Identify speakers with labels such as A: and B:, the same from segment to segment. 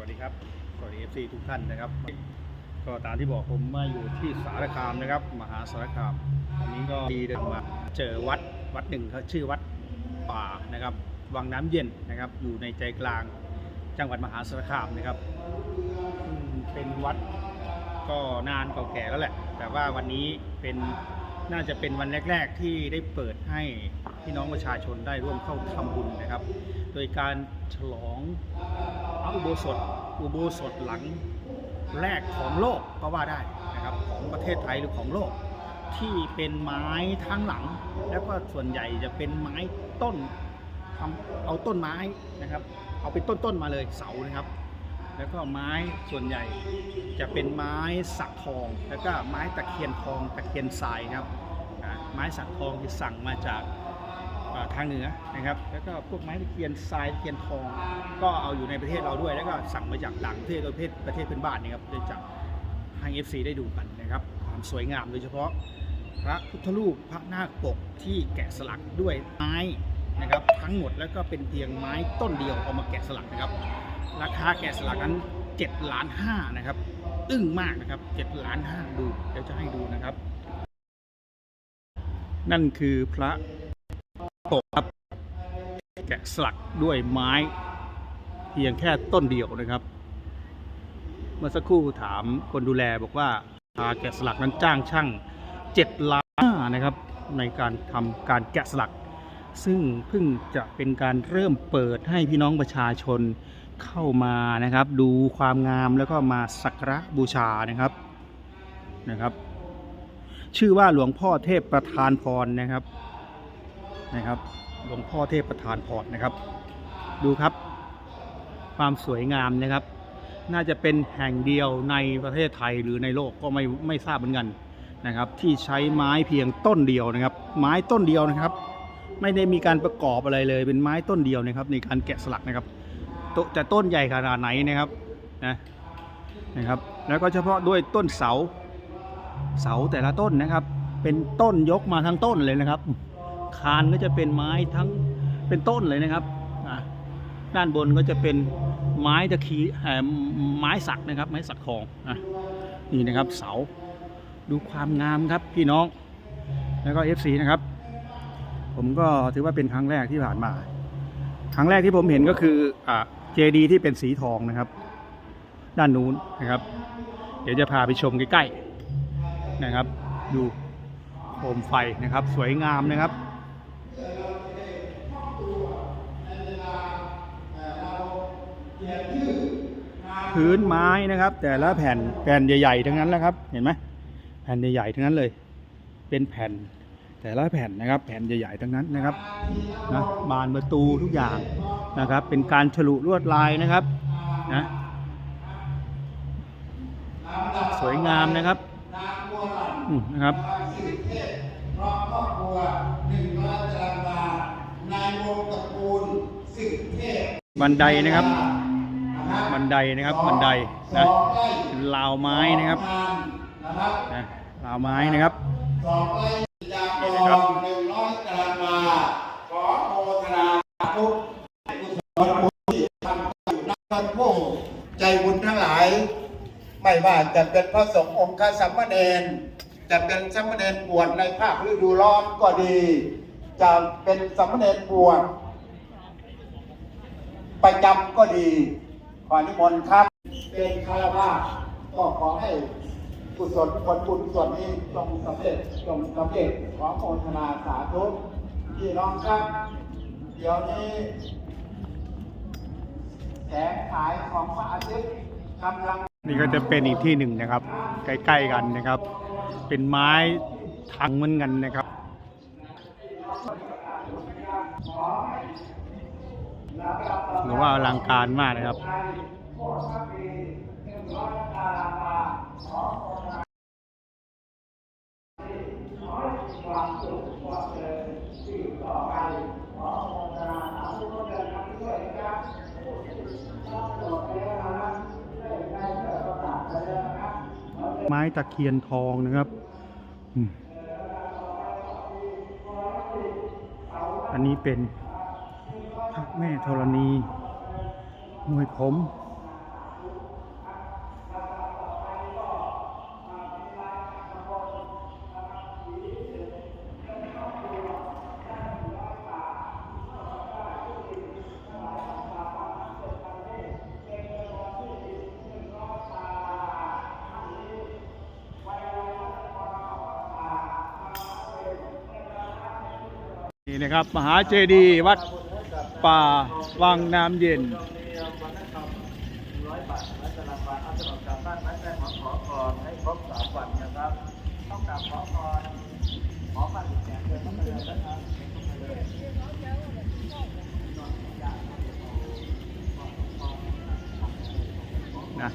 A: วัสดีครับ สวัสดี FC ทุกท่านนะครับ ก็ตามที่บอกผมมาอยู่ที่สารคามนะครับ มหาสารคามวันนี้ก็ดีเดินมาเจอวัดวัดหนึ่งเขาชื่อวัดป่านะครับ วังน้ำเย็นนะครับ อยู่ในใจกลางจังหวัดมหาสารคามนะครับ เป็นวัดก็นานเก่าแก่แล้วแหละ แต่ว่าวันนี้เป็นน่าจะเป็นวันแรก ๆ ที่ได้เปิดให้พี่น้องประชาชนได้ร่วมเข้าทำบุญนะครับ โดยการฉลอง พระอุโบสถอุโบสถหลังแรกของโลกก็ว่าได้นะครับของประเทศไทยหรือของโลก ที่เป็นไม้ทั้งหลัง แล้วก็ส่วนใหญ่จะเป็นไม้ต้นทำเอาต้นไม้นะครับ เอาเป็นต้นๆมาเลยเสานะครับ แล้วก็ไม้ส่วนใหญ่จะเป็นไม้สักทอง แล้วก็ไม้ตะเคียนทองตะเคียนทรายครับไม้สักทองที่สั่งมาจาก ทางเหนือนะครับ แล้วก็พวกไม้ตะเคียนทรายตะเคียนทอง ก็เอาอยู่ในประเทศเราด้วย แล้วก็สั่งมาจากต่างประเทศประเทศประเทศเพื่อนบ้านนี่ครับได้จากให้ FC ได้ดูกันนะครับความสวยงามโดยเฉพาะพระพุทธรูปพระนาคปกที่แกะสลักด้วยไม้นะครับทั้งหมดแล้วก็เป็นเพียงไม้ต้นเดียวเอามาแกะสลักนะครับ ราคาแกะสลักนั้น7ล้านห้านะครับอึ้งมากนะครับ7ล้านห้าดูเดี๋ยวจะให้ดูนะครับ นั่นคือพระ ปกครับ แกะสลักด้วยไม้ เพียงแค่ต้นเดียวนะครับ เมื่อสักครู่ถามคนดูแลบอกว่าราแกะสลักนั้นจ้างช่าง7ล้านนะครับ ในการทำการแกะสลัก ซึ่งเพิ่งจะเป็นการเริ่มเปิดให้พี่น้องประชาชนเข้ามานะครับ ดูความงามแล้วก็มาสักการะบูชานะครับนะครับ ชื่อว่าหลวงพ่อเทพประธานพรนะครับ นะครับหลวงพ่อเทพประธานพรนะครับ ดูครับ ความสวยงามนะครับ น่าจะเป็นแห่งเดียวในประเทศไทยหรือในโลกก็ไม่ไม่ทราบเหมือนกันนะครับ ที่ใช้ไม้เพียงต้นเดียวนะครับ ไม้ต้นเดียวนะครับ ไม่ได้มีการประกอบอะไรเลยเป็นไม้ต้นเดียวนะครับ ในการแกะสลักนะครับจะต้นใหญ่ขนาดไหนนะครับนะนะครับ แล้วก็เฉพาะด้วยต้นเสาเสาแต่ละต้นนะครับ เป็นต้นยกมาทั้งต้นเลยนะครับ คานก็จะเป็นไม้ทั้งเป็นต้นเลยนะครับด้านบนก็จะเป็นไม้ตะคีไม้สักนะครับ ไม้สักทองอะนี่นะครับเสาดูความงามครับพี่น้อง แล้วก็ FC นะครับ ผมก็ถือว่าเป็นครั้งแรกที่ผ่านมา ครั้งแรกที่ผมเห็นก็คืออ่าเจดีที่เป็นสีทองนะครับ ด้านนู้นนะครับ เดี๋ยวจะพาไปชมใกล้ๆนะครับ ดูโคมไฟนะครับ สวยงามนะครับ พื้นไม้นะครับ แต่ละแผ่นแผ่นใหญ่ๆทั้งนั้นแหละครับ เห็นไหมแผ่นใหญ่ๆทั้งนั้นเลย เป็นแผ่นแต่ละแผ่นนะครับ แผ่นใหญ่ๆทั้งนั้นนะครับนะบานประตูทุกอย่างนะครับ เป็นการฉลุลวดลายนะครับนะสวยงามนะครับนะครับ
B: ครอบครอบครัวหนึ่งร้อยตารางวาในวงตระกูลสิบเทพ
A: บันไดนะครับ
B: บั
A: นไดนะครับบันไดนะ
B: องไร่า
A: วไม้นะครับ
B: งานนะครับ
A: นะราวไม้นะครับ
B: สองไร่ยา
A: นี่
B: ก
A: นะครับ
B: รหนึ่งร้อยตารางวาขอโมทนาสาธุกุศลบุญที่ทำอยู่นักผู้ใจบุญทั้งหลาย ไม่ว่าจะเป็นพระสงฆ์องค์ข้าสัมมเนนจะเป็นสัมมเนนบวชในภาคฤดูร้อนก็ดี จะเป็นสัมมเนนบวชประจำก็ดี ขอนิมนต์ครับ เป็นคารวะก็ขอให้กุศลผลบุญส่วนนี้จงสำเร็จจงสำเร็จขอโมทนาสาธุพี่น้องครับ เดี๋ยวนี้แสงขายของพระอาทิตย์กำลัง
A: นี่ก็จะเป็นอีกที่หนึ่งนะครับ ใกล้ๆกันนะครับ เป็นไม้ทังเหมือนกันนะครับ หรือว่าอลังการมากนะครับไม้ตะเคียนทองนะครับ อันนี้เป็น แม่ธรณีมวยผมนี่นะครับ มหาเจดีย์วัด ป่าวังน้ำเย็นนะ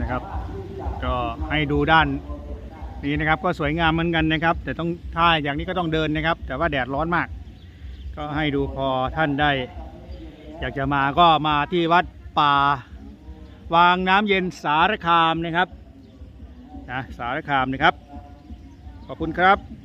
A: นะครับ ก็ให้ดูด้านนี้นะครับ ก็สวยงามเหมือนกันนะครับ แต่ต้องถ้าอย่างนี้ก็ต้องเดินนะครับ แต่ว่าแดดร้อนมาก ก็ให้ดูพอท่านได้ อยากจะมาก็มาที่วัดป่า วางน้ำเย็นสารคามนะครับนะสารคามนะครับ ขอบคุณครับ